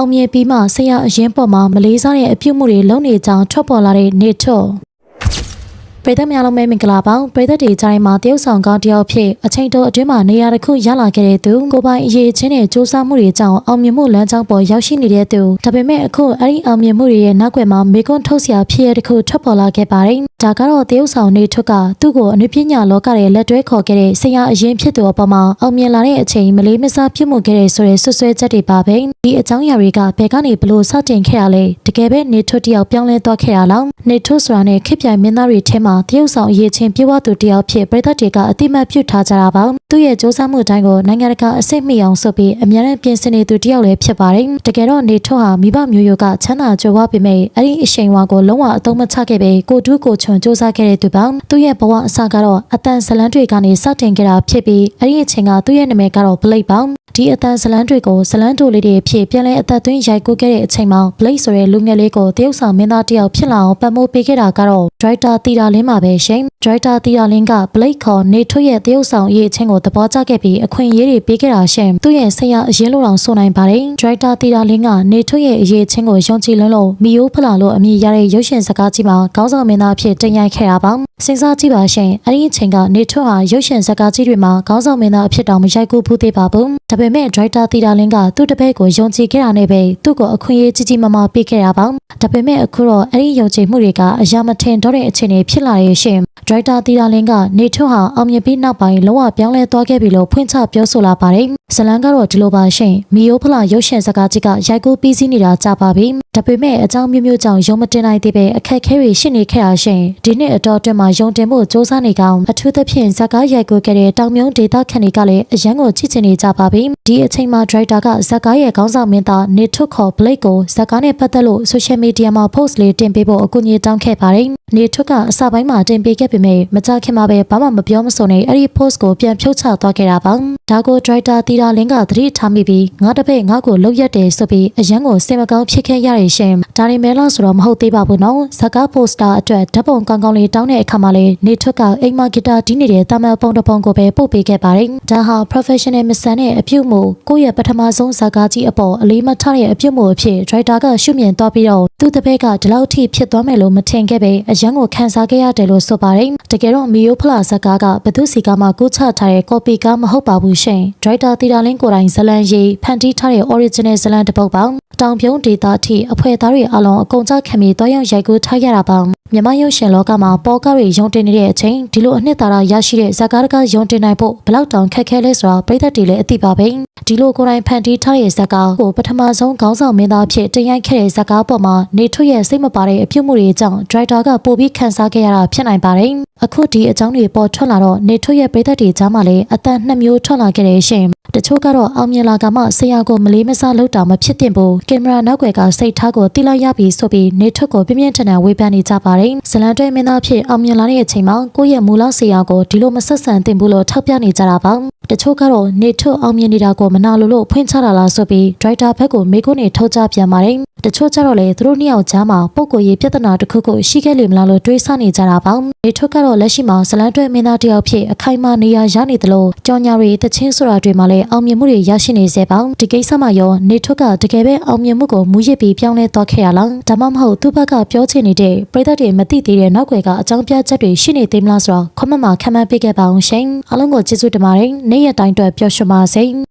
အောင်မြင်ပြီးမှဆရာအရင်ပေါ်မှာမလေးစားတဲ့အပြုတ်မှုတွေလုပ်နေကြောင်းထွက်ပေါ်လာတဲ့နေထွတ် ပြည်သက်များလုံးပဲမင်္ဂလာပါပြည်သက်တွေကြားထဲမှာတရုတ်ဆောင်ကောင်းတယောက်ဖြစ်အချိန်တိုအတွင်းမှာနေရာတစ်ခုရလာခဲ့တဲ့သူကိုပိုင်အရေးချင်းနဲ့စူးစမ်းမှုတွေကြောင့်အောင်မြင်မှုလမ်းကြောင်းပေါ်ရောက်ရှိနေတဲ့သူဒါပေမဲ့အခုအဲ့ဒီအောင်မြင်မှုတွေရဲ့နောက်ွယ်မှာမေကွန်းထုတ်စရာဖြစ်ရတဲ့တစ်ခုထွက်ပေါ်လာခဲ့ပါတယ်ဒါကတော့တရုတ်ဆောင်နေထွတ်ကသူ့ကိုအနုပညာလောကရဲ့လက်တွဲခေါ်ခဲ့တဲ့ဆရာအရင်ဖြစ်သူအပေါ်မှာအောင်မြင်လာတဲ့အချိန်မလေးမစားဖြစ်မှုခဲ့တဲ့ဆိုတဲ့ဆွဆွဲချက်တွေပါပဲဒီအကြောင်းအရာတွေကဘယ်ကနေဘလို့စတင်ခဲ့ရလဲတကယ်ပဲနေထွတ်တယောက်ပြောင်းလဲသွားခဲ့ရလားနေထွတ်ဆိုတာနဲ့ခစ်ပြိုင်မင်းသားတွေထဲမတရုတ်ဆောင်အရေးချင်းပြေဝသူတယောက်ဖြစ်ပြည်သက်တွေကအတိမတ်ပြုထားကြတာပါသူ့ရဲ့စ조사မှုတိုင်းကိုနိုင်ငံတကာအစိတ်မိအောင်ဆိုပြီးအများနဲ့ပြင်ဆင်နေသူတယောက်လည်းဖြစ်ပါတယ်တကယ်တော့နေထွတ်ဟာမိဘမျိုးရိုးကချမ်းသာကြွယ်ဝပေမဲ့အဲ့ဒီအချိန်ဝါကိုလုံးဝအသုံးမချခဲ့ပဲကိုတူးကိုချွန်စ조사ခဲ့တဲ့သူပါသူ့ရဲ့ဘဝအစကတော့အတန်ဇလန်းတွေကနေစတင်ခဲ့တာဖြစ်ပြီးအဲ့ဒီအချိန်ကသူ့ရဲ့နာမည်ကတော့ Blake ပါ ဒီအတန်ဇလန်းတွေကိုဇလန်းတိုလေးတွေဖြစ်ပြန်လဲအသက်သွင်းရိုက်ကူးခဲ့တဲ့အချိန်မှာ Blake ဆိုတဲ့လူငယ်လေးကိုတရုတ်ဆောင်မင်းသားတယောက်ဖြစ်လာအောင်ပတ်မိုးပေးခဲ့တာကတော့ Director တီတာလင်းပါပဲရှင်။ Director တီတာလင်းက Blake ခေါ်နေထွတ်ရဲ့တရုတ်ဆောင်ရေးအချင်းကိုသဘောကျခဲ့ပြီးအခွင့်အရေးတွေပေးခဲ့တာရှင်။သူ့ရဲ့ဆရာအရင်လိုအောင်ဆိုနိုင်ပါတယ်။ Director တီတာလင်းကနေထွတ်ရဲ့အရေးအချင်းကိုယုံကြည်လွန်းလို့မီယိုးဖလာလို့အမည်ရတဲ့ရုပ်ရှင်စကားကြီးမှာခေါင်းဆောင်မင်းသားဖြစ်တင်ရိုက်ခဲ့တာပါ။စဉ်းစားကြည့်ပါရှင်။အဲ့ဒီအချိန်ကနေထွတ်ဟာရုပ်ရှင်စကားကြီးတွေမှာခေါင်းဆောင်မင်းသားအဖြစ်တောင်မရိုက်ကူးဘူးသေးပါဘူး။ဒါပေမဲ့ Director တီတာလင်းကသူ့တပည့်ကိုယုံကြည်ခဲ့တာနဲ့ပဲသူ့ကိုအခွင့်အရေးကြီးကြီးမားမားပေးခဲ့တာပါ။ဒါပေမဲ့အခုတော့အဲ့ဒီယုံကြည်မှုတွေကအရာမထင်တော့တဲ့အခြေအနေဖြစ်လာရဲ့ရှင်ဒရိုက်တာတီတာလင်းကနေထွတ်ဟာအောင်မြင်ပြီးနောက်ပိုင်းလုံးဝပြောင်းလဲသွားခဲ့ပြီလို့ဖွင့်ချပြောဆိုလာပါတယ်။ဇလန်ကတော့ဒီလိုပါရှင်။မီယိုဖလာရုပ်ရှင်စကားကြီးကရိုက်ကူးပြီးစီးနေတာကြပါပြီ။ဒါပေမဲ့အကြောင်းမျိုးမျိုးကြောင့်ယုံမတင်နိုင်သေးပဲအခက်အခဲတွေရှိနေခဲ့တာရှင်။ဒီနှစ်အတော်အတွင်းမှာယုံတင်ဖို့စ조사နေကောင်အထူးသဖြင့်ဇကားရိုက်ကူးခဲ့တဲ့တောင်မြုံဒေတာခန်တွေကလည်းအရန်ကိုချစ်ချင်နေကြပါပြီ။ဒီအချိန်မှာဒရိုက်တာကဇကားရဲ့ခေါင်းဆောင်မင်းသားနေထွတ်ခေါ်ဘလိတ်ကိုဇကားနဲ့ပတ်သက်လို့ဆိုရှယ်မီဒီယာမှာ post လေးတင်ပေးဖို့အကူအညီတောင်းခဲ့ပါတယ်။နေထွတ်ကအစပိုင်းမှာတင်ပေးခဲ့ပေမဲ့မကြခင်မှာပဲဘာမှမပြောမစုံနဲ့အဲ့ဒီ post ကိုပြန်ဖြုတ်ချသွားခဲ့တာပါ။ဒါကို director တီတာလင်းကသတိထားမိပြီးငါတပည့်ငါ့ကိုလှုပ်ရက်တယ်ဆိုပြီးအရန်ကိုစင်မကောင်းဖြစ်ခဲ့ရတဲ့ရှင်။ဒါရီမဲလားဆိုတော့မဟုတ်သေးပါဘူးနော်။ဇကား poster အတွက်ဓာတ်ပုံကောင်းကောင်းလေးတောင်းတဲ့အခါမှာလေနေထွတ်ကအိမ်မဂီတာတီးနေတဲ့တာမန်ပုံတစ်ပုံကိုပဲပို့ပေးခဲ့ပါတယ်။ဒါဟာ professional မဆန်တဲ့အပြုတ်မှုကိုယ့်ရဲ့ပထမဆုံးဇကားကြီးအပေါ်အလေးမထားတဲ့အပြုတ်မှုအဖြစ် director ကရှုမြင်သွားပြီးတော့သူ့တပည့်ကဒီလောက်ထိဖြစ်သွားမယ်လို့မထင်ခဲ့ပဲအရန်ကိုခံစားခဲ့ရတယ်လို့ဆိုပါတယ်။တကယ်တော့မီယိုဖလာဇကားကဘသူစီကမှကူးချထားတဲ့ copy ကားမဟုတ်ပါဘူးရှင်။ director တီတာလင်းကိုယ်တိုင်ဇလန်ရေးဖန်တီးထားတဲ့ original ဇလန်တစ်ပုဒ်ပါ။ တောင်ပြုံးဒေတာအထိအဖွဲ့သားတွေအလုံးအကုန်ကြခံပြီးတွားရောက်ရိုက်ကူးထားရတာပါမြန်မာရုပ်ရှင်လောကမှာပေါ်ကားတွေယုံတင်နေတဲ့အချိန်ဒီလိုအနှစ်သာရရရှိတဲ့ဇာကားတကားယုံတင်နိုင်ဖို့ဘလောက်တောင်ခက်ခဲလဲဆိုတာပြည်သက်တွေလည်းအသိပါပဲဒီလိုကိုယ်တိုင်ဖန်တီးထားတဲ့ဇာကားကိုပထမဆုံးခေါင်းဆောင်မင်းသားဖြစ်တင်ရိုက်ခဲ့တဲ့ဇာကားပေါ်မှာနေထွတ်ရဲ့စိတ်မပါတဲ့အပြုတ်မှုတွေကြောင့်ဒရိုက်တာကပိုပြီးခန်းစားခဲ့ရတာဖြစ်နိုင်ပါတယ်အခုဒီအကြောင်းတွေပေါ်ထွက်လာတော့နေထွတ်ရဲ့ပြည်သက်တွေကြားမှာလည်းအတန်နှစ်မျိုးထွက်လာခဲ့တဲ့ရှင် တချို့ကတော့အောင်မြင်လာကမှဆရာကိုမလေးမစားလုပ်တာမဖြစ်သင့်ဘူးကင်မရာနောက်ွယ်ကစိတ်ထားကိုတိလိုက်ရပြီဆိုပြီးနေထွက်ကိုပြင်းပြင်းထန်ထန်ဝေဖန်နေကြပါတယ်ဇလန်တွဲမင်းသားဖြစ်အောင်မြင်လာတဲ့အချိန်မှာကိုယ့်ရဲ့မူလဆရာကိုဒီလိုမဆက်ဆံသင့်ဘူးလို့ထောက်ပြနေကြတာပါတချို့ကတော့နေထွက်အောင်မြင်နေတာကိုမနာလိုလို့ဖွင့်ချတာလားဆိုပြီးဒရိုက်တာဘက်ကိုမေကုန်းနေထုတ်ကြပြန်ပါတယ်တချို့ကျတော့လေသူတို့နှစ်ယောက်ကြားမှာပုံကိုရေးပြဿနာတစ်ခုခုရှိခဲ့လိမ့်မလားလို့တွေးဆနေကြတာပါနေထွက်ကတော့လက်ရှိမှာဇလန်တွဲမင်းသားတယောက်ဖြစ်အခိုင်အမာနေရာရနေသလိုကြောင်ညာတွေတချင်းဆိုတာတွေမှာလည်းအောင်မြင်မှုတွေရရှိနေစေပါဒီကိစ္စမှာရောနေထွက်ကတကယ်ပဲအောင်မြင်မှုကိုမူရစ်ပြီးပြောင်းလဲသွားခဲ့ရလားဒါမှမဟုတ်သူ့ဘက်ကပြောချင်နေတဲ့ပြည်သက်တွေမသိသေးတဲ့နောက်ွယ်ကအကြောင်းပြချက်တွေရှိနေသေးမလားဆိုတော့ comment မှာခမန်းပေးခဲ့ပါအောင်ရှင်အားလုံးကိုကျေးဇူးတင်ပါတယ်နေ့ရက်တိုင်းအတွက်ပျော်ရွှင်ပါစေ